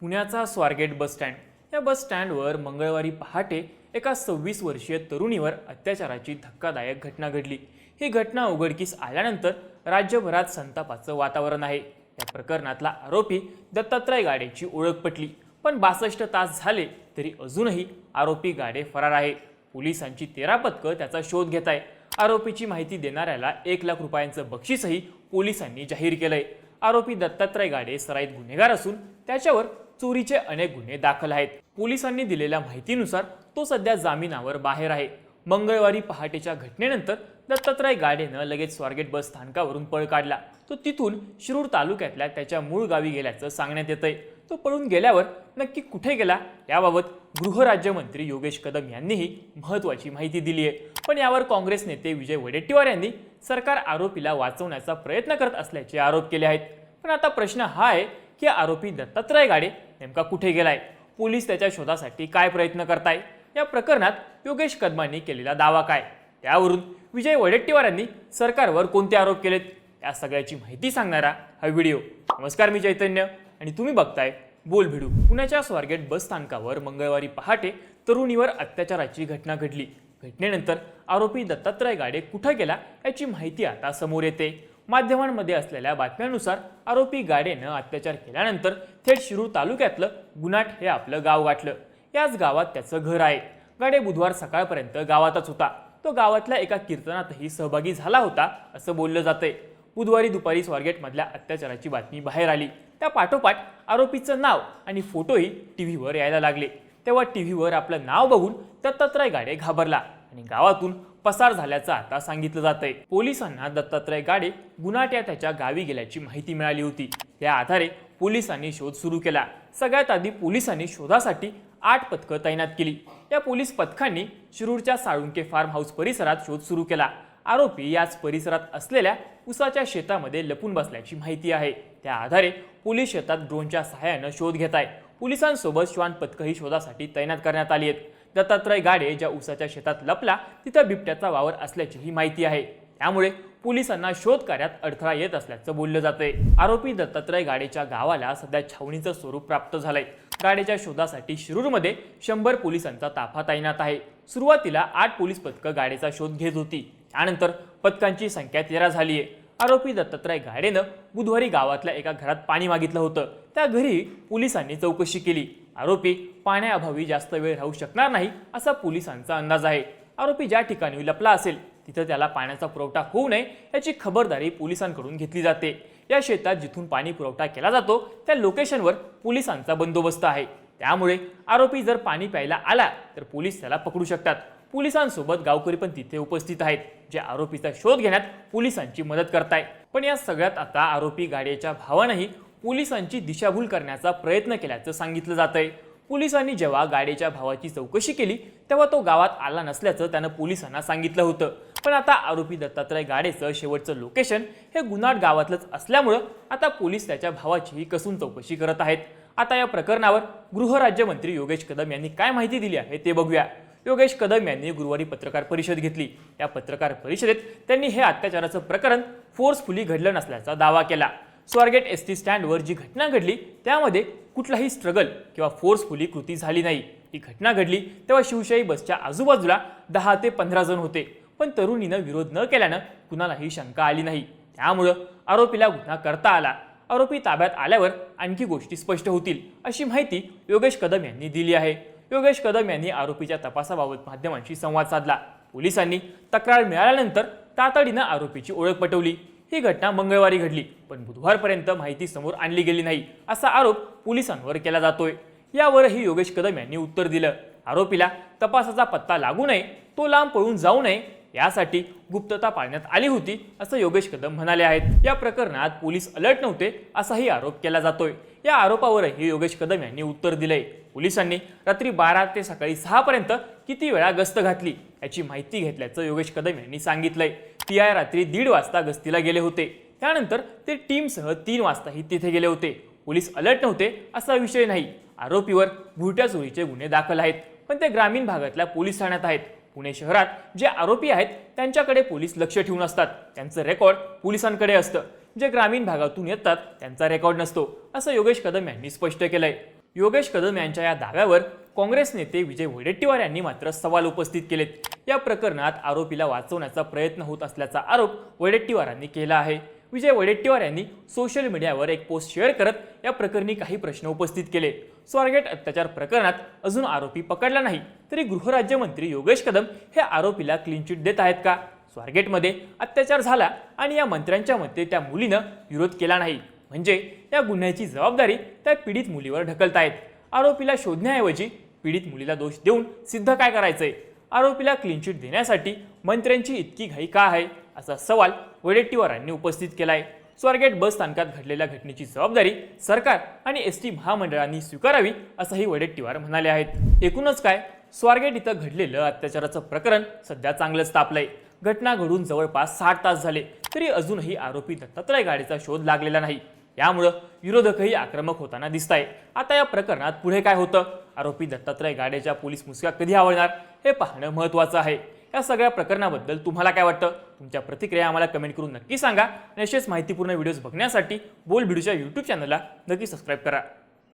पुण्याचा Swargate bus stand. या बस स्टँडवर मंगळवारी पहाटे एका सव्वीस वर्षीय तरुणीवर अत्याचाराची धक्कादायक घटना घडली. ही घटना उघडकीस आल्यानंतर राज्यभरात संतापाचं वातावरण आहे. या प्रकरणातला आरोपी दत्तात्रय गाडेची ओळख पटली. पण बासष्ट तास झाले तरी अजूनही आरोपी गाडे फरार आहे. पोलिसांची तेरा पथकं त्याचा शोध घेत आहे आरोपीची माहिती देणाऱ्याला एक लाख रुपयांचं बक्षीसही पोलिसांनी जाहीर केलंय. आरोपी दत्तात्रय गाडे सराईत गुन्हेगार असून त्याच्यावर चोरीचे अनेक गुन्हे दाखल आहेत. पोलिसांनी दिलेल्या माहितीनुसार तो सध्या जामिनावर बाहेर आहे. मंगळवारी पहाटेच्या घटनेनंतर दत्तात्रय गाडेनं लगेच स्वारगेट बस स्थानकावरून पळ काढला. तो तिथून शिरूर तालुक्यातल्या त्याच्या मूळ गावी गेल्याचं सांगण्यात येतंय. तो पळून गेल्यावर नक्की कुठे गेला? याबाबत गृहराज्यमंत्री योगेश कदम यांनीही महत्त्वाची माहिती दिली आहे. पण यावर काँग्रेस नेते विजय वडेट्टीवार यांनी सरकार आरोपीला वाचवण्याचा प्रयत्न करत असल्याचे आरोप केले आहेत. पण आता प्रश्न हा आहे की आरोपी दत्तात्रय गाडे नेमका कुठे गेलाय? पोलीस त्याच्या शोधासाठी काय प्रयत्न करताय? या प्रकरणात योगेश कदमांनी केलेला दावा काय? त्यावरून विजय वडेट्टीवार यांनी सरकारवर कोणते आरोप केलेत? या सगळ्याची माहिती सांगणारा हा व्हिडिओ. नमस्कार मी चैतन्य आणि तुम्ही बघताय बोल भिडू. पुण्याच्या स्वारगेट बस स्थानकावर मंगळवारी पहाटे तरुणीवर अत्याचाराची घटना घडली. घटनेनंतर आरोपी दत्तात्रय गाडे कुठं गेला याची माहिती आता समोर येते. माध्यमांमध्ये असलेल्या बातम्यानुसार आरोपी गाडेनं अत्याचार केल्यानंतर थेट शिरूर तालुक्यातलं गुनाट हे आपलं गाव गाठलं. याच गावात त्याचं घर आहे. गाडे बुधवार सकाळपर्यंत गावातच होता. तो गावातल्या एका कीर्तनातही सहभागी झाला होता असं बोललं जातंय. बुधवारी दुपारी स्वारगेटमधल्या अत्याचाराची बातमी बाहेर आली. त्या पाठोपाठ आरोपीचं नाव आणि फोटोही टी व्हीवर यायला लागले. तेव्हा टी व्हीवर आपलं नाव बघून दत्तात्रय गाडे घाबरला आणि गावातून पसार झाल्याचं आता सांगितलं जातंय. पोलिसांना दत्तात्रय गाडे गुन्हाट्या त्याच्या गावी गेल्याची माहिती मिळाली होती. या आधारे पोलिसांनी शोध सुरू केला. सगळ्यात आधी पोलिसांनी शोधासाठी आठ पथकं तैनात केली. या पोलीस पथकांनी शिरूरच्या साळुंके फार्म हाऊस परिसरात शोध सुरू केला. आरोपी याच परिसरात असलेल्या उसाच्या शेतामध्ये लपून बसल्याची माहिती आहे. त्या आधारे पोलीस शेतात ड्रोनच्या सहाय्यानं शोध घेत आहे पोलिसांसोबत श्वान पथकही शोधासाठी तैनात करण्यात आली आहेत. दत्तात्रय गाडे ज्या उसाच्या शेतात लपला तिथं बिबट्याचा वावर असल्याचीही माहिती आहे. त्यामुळे पोलिसांना शोध कार्यात अडथळा येत असल्याचं बोललं जातंय. आरोपी दत्तात्रय गाडेच्या गावाला सध्या छावणीचं स्वरूप प्राप्त झालंय. गाडेच्या शोधासाठी शिरूरमध्ये शंभर पोलिसांचा ताफा तैनात आहे. सुरुवातीला आठ पोलीस पथकं गाडेचा शोध घेत होती. त्यानंतर पथकांची संख्या तेरा झाली आहे आरोपी दत्तात्रय गाडेनं बुधवारी गावातल्या एका घरात पाणी मागितलं होतं. त्या घरी पोलिसांनी चौकशी केली. आरोपी पाण्याअभावी जास्त वेळ राहू शकणार नाही असा पोलिसांचा अंदाज आहे. आरोपी ज्या ठिकाणी लपला असेल तिथं त्याला पाण्याचा पुरवठा होऊ नये याची खबरदारी पोलिसांकडून घेतली जाते. या शेतात जिथून पाणी पुरवठा केला जातो त्या लोकेशनवर पोलिसांचा बंदोबस्त आहे. त्यामुळे आरोपी जर पाणी प्यायला आला तर पोलीस त्याला पकडू शकतात. पोलिसांसोबत गावकरी पण तिथे उपस्थित आहेत जे आरोपीचा शोध घेण्यात पोलिसांची मदत करताय. पण या सगळ्यात आता आरोपी गाड्याच्या भावानंही पोलिसांची दिशाभूल करण्याचा प्रयत्न केल्याचं सांगितलं जातंय. पोलिसांनी जेव्हा गाडीच्या भावाची चौकशी केली तेव्हा तो गावात आला नसल्याचं त्यानं पोलिसांना सांगितलं होतं. पण आता आरोपी दत्तात्रय गाडेचं शेवटचं लोकेशन हे गुन्हाट गावातलंच असल्यामुळं आता पोलीस त्याच्या भावाचीही कसून चौकशी करत आहेत. आता या प्रकरणावर गृहराज्यमंत्री योगेश कदम यांनी काय माहिती दिली आहे ते बघूया. योगेश कदम यांनी गुरुवारी पत्रकार परिषद घेतली. या पत्रकार परिषदेत त्यांनी हे अत्याचाराचं प्रकरण फोर्सफुली घडलं नसल्याचा दावा केला. स्वारगेट एस टी स्टँडवर जी घटना घडली त्यामध्ये कुठलाही स्ट्रगल किंवा फोर्सफुली कृती झाली नाही. ही घटना घडली तेव्हा शिवशाही बसच्या आजूबाजूला दहा ते पंधरा जण होते. पण तरुणीनं विरोध न केल्यानं कुणालाही शंका आली नाही. त्यामुळं आरोपीला गुन्हा करता आला. आरोपी ताब्यात आल्यावर आणखी गोष्टी स्पष्ट होतील अशी माहिती योगेश कदम यांनी दिली आहे. योगेश कदम यांनी आरोपीच्या तपासाबाबत माध्यमांशी संवाद साधला. पोलिसांनी तक्रार मिळाल्यानंतर तातडीनं आरोपीची ओळख पटवली. ही घटना मंगळवारी घडली पण बुधवारपर्यंत माहिती समोर आणली गेली नाही असा आरोप पोलिसांवर केला जातोय. यावरही योगेश कदम यांनी उत्तर दिलं. आरोपीला तपासाचा पत्ता लागू नये तो लांब पळून जाऊ नये यासाठी गुप्तता पाळण्यात आली होती असं योगेश कदम म्हणाले आहेत. या प्रकरणात पोलीस अलर्ट नव्हते असाही आरोप केला जातोय. या आरोपावरही योगेश कदम यांनी उत्तर दिलंय. पोलिसांनी रात्री बारा ते सकाळी सहापर्यंत किती वेळा गस्त घातली याची माहिती घेतल्याचं योगेश कदम यांनी सांगितलंय. टी आय रात्री दीड वाजता गस्तीला गेले होते. त्यानंतर ते टीमसह तीन वाजताही तिथे गेले होते. पोलीस अलर्ट नव्हते असा विषय नाही. आरोपीवर भुरट्या चोरीचे गुन्हे दाखल आहेत पण ते ग्रामीण भागातल्या पोलीस ठाण्यात आहेत. पुणे शहरात जे आरोपी आहेत त्यांच्याकडे पोलीस लक्ष ठेवून असतात. त्यांचं रेकॉर्ड पोलिसांकडे असतं. जे ग्रामीण भागातून येतात त्यांचा रेकॉर्ड नसतो असं योगेश कदम यांनी स्पष्ट केलंय. योगेश कदम यांच्या या दाव्यावर काँग्रेस नेते विजय वडेट्टीवार यांनी मात्र सवाल उपस्थित केलेत. या प्रकरणात आरोपीला वाचवण्याचा प्रयत्न होत असल्याचा आरोप वडेट्टीवारांनी केला आहे. विजय वडेट्टीवार यांनी सोशल मीडियावर एक पोस्ट शेअर करत या प्रकरणी काही प्रश्न उपस्थित केले. स्वारगेट अत्याचार प्रकरणात अजून आरोपी पकडला नाही. तरी गृहराज्यमंत्री योगेश कदम हे आरोपीला क्लीन चिट देत आहेत का? स्वारगेटमध्ये अत्याचार झाला आणि या मंत्र्यांच्या मते त्या मुलीनं विरोध केला नाही. म्हणजे या गुन्ह्याची जबाबदारी त्या पीडित मुलीवर ढकलतायत आरोपीला शोधण्याऐवजी पीडित मुलीला दोष देऊन सिद्ध काय करायचंय? आरोपीला क्लीन चिट देण्यासाठी मंत्र्यांची इतकी घाई का आहे? असा सवाल वडेट्टीवारांनी उपस्थित केला आहे स्वारगेट बस स्थानकात घडलेल्या घटनेची जबाबदारी सरकार आणि एस टी महामंडळांनी स्वीकारावी असंही वडेट्टीवार म्हणाले आहेत. एकूणच काय? स्वारगेट इथं घडलेलं अत्याचाराचं प्रकरण सध्या चांगलंच तापलंय. घटना घडून जवळपास साठ तास झाले तरी अजूनही आरोपी दत्तात्रय गाडीचा शोध लागलेला नाही. यामुळं विरोधकही आक्रमक होताना दिसत आहे आता या प्रकरणात पुढे काय होतं? आरोपी दत्तात्रय गाडेच्या पोलीस मुसक्या कधी आवडणार? हे पाहणं महत्त्वाचं आहे. या सगळ्या प्रकरणाबद्दल तुम्हाला काय वाटतं? तुमच्या प्रतिक्रिया आम्हाला कमेंट करून नक्की सांगा. आणि असेच माहितीपूर्ण व्हिडिओज बघण्यासाठी बोल व्हिडिओच्या यूट्यूब चॅनलला नक्की सबस्क्राईब करा.